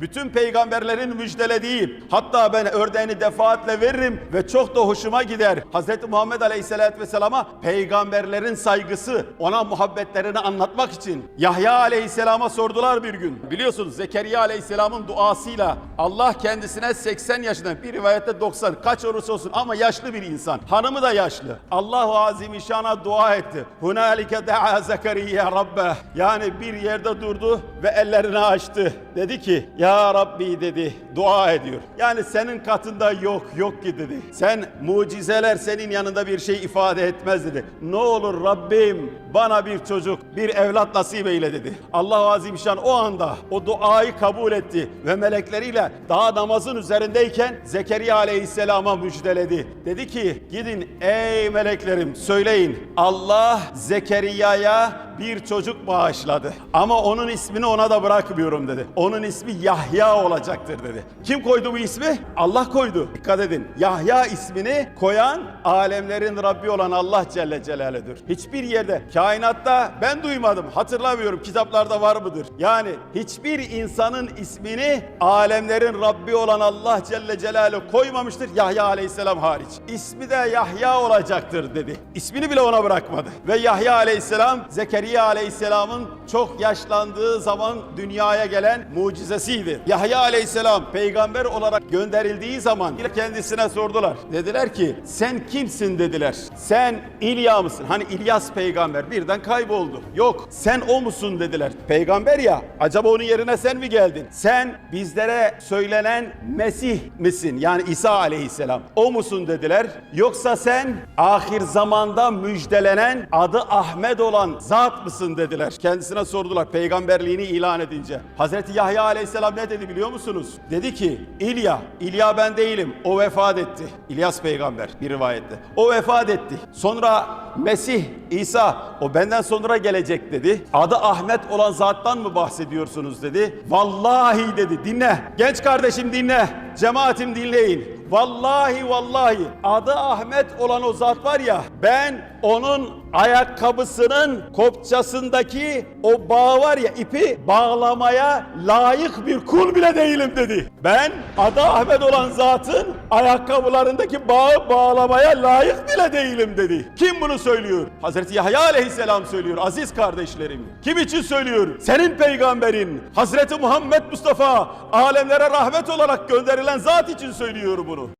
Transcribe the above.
Bütün peygamberlerin müjdelediği hatta ben örneğini defaatle veririm ve çok da hoşuma gider. Hz. Muhammed Aleyhisselatü Vesselam'a peygamberlerin saygısı, ona muhabbetlerini anlatmak için Yahya Aleyhisselam'a sordular bir gün. Biliyorsunuz Zekeriya Aleyhisselam'ın duasıyla Allah kendisine 80 yaşında bir rivayette 90 kaç olursa olsun ama yaşlı bir insan. Hanımı da yaşlı. Allahu Azimüşşan'a dua etti. Hunalike da'a Zekeriya Rabbe. Yani bir yerde durdu ve ellerini açtı. Dedi ki ya Rabbi dedi dua ediyor. Yani senin katında yok yok ki dedi. Sen mucizeler senin yanında bir şey ifade etmez dedi. Ne olur Rabbim bana bir çocuk bir evlat nasip eyle dedi. Allah Azimüşşan o anda o duayı kabul etti ve melekleriyle daha namazın üzerindeyken Zekeriya Aleyhisselam'a müjdeledi. Dedi ki gidin ey meleklerim söyleyin Allah Zekeriya'ya bir çocuk bağışladı. Ama onun ismini ona da bırakmıyorum dedi. Onun ismi Yahya olacaktır dedi. Kim koydu bu ismi? Allah koydu. Dikkat edin. Yahya ismini koyan alemlerin Rabbi olan Allah Celle Celaluhu'dur. Hiçbir yerde kainatta ben duymadım. Hatırlamıyorum kitaplarda var mıdır? Yani hiçbir insanın ismini alemlerin Rabbi olan Allah Celle Celaluhu koymamıştır Yahya Aleyhisselam hariç. İsmi de Yahya olacaktır dedi. İsmini bile ona bırakmadı. Ve Yahya Aleyhisselam Zekeriya Aleyhisselam'ın çok yaşlandığı zaman dünyaya gelen mucizesiydi. Yahya Aleyhisselam peygamber olarak gönderildiği zaman kendisine sordular. Dediler ki sen kimsin dediler. Sen İlya mısın? Hani İlyas peygamber birden kayboldu. Yok sen o musun dediler. Peygamber ya acaba onun yerine sen mi geldin? Sen bizlere söylenen Mesih misin? Yani İsa aleyhisselam. O musun dediler. Yoksa sen ahir zamanda müjdelenen adı Ahmet olan zat mısın dediler. Kendisine sordular peygamberliğini ilan edince. Hazreti Yahya aleyhisselam ne dedi biliyor musunuz? Dedi ki İlya, İlya ben değilim. O vefat etti. İlyas peygamber bir rivayette. O vefat etti. Sonra Mesih, İsa o benden sonra gelecek dedi. Adı Ahmet olan zattan mı bahsediyorsunuz dedi. Vallahi dedi dinle. Genç kardeşim dinle. Cemaatim dinleyin. Vallahi vallahi adı Ahmet olan o zat var ya ben onun ayakkabısının kopçasındaki o bağ var ya ipi bağlamaya layık bir kul bile değilim dedi. Ben adı Ahmet olan zatın ayakkabılarındaki bağı bağlamaya layık bile değilim dedi. Kim bunu söylüyor? Hazreti Yahya aleyhisselam söylüyor aziz kardeşlerim. Kim için söylüyor? Senin peygamberin Hazreti Muhammed Mustafa alemlere rahmet olarak gönderilen zat için söylüyor bunu.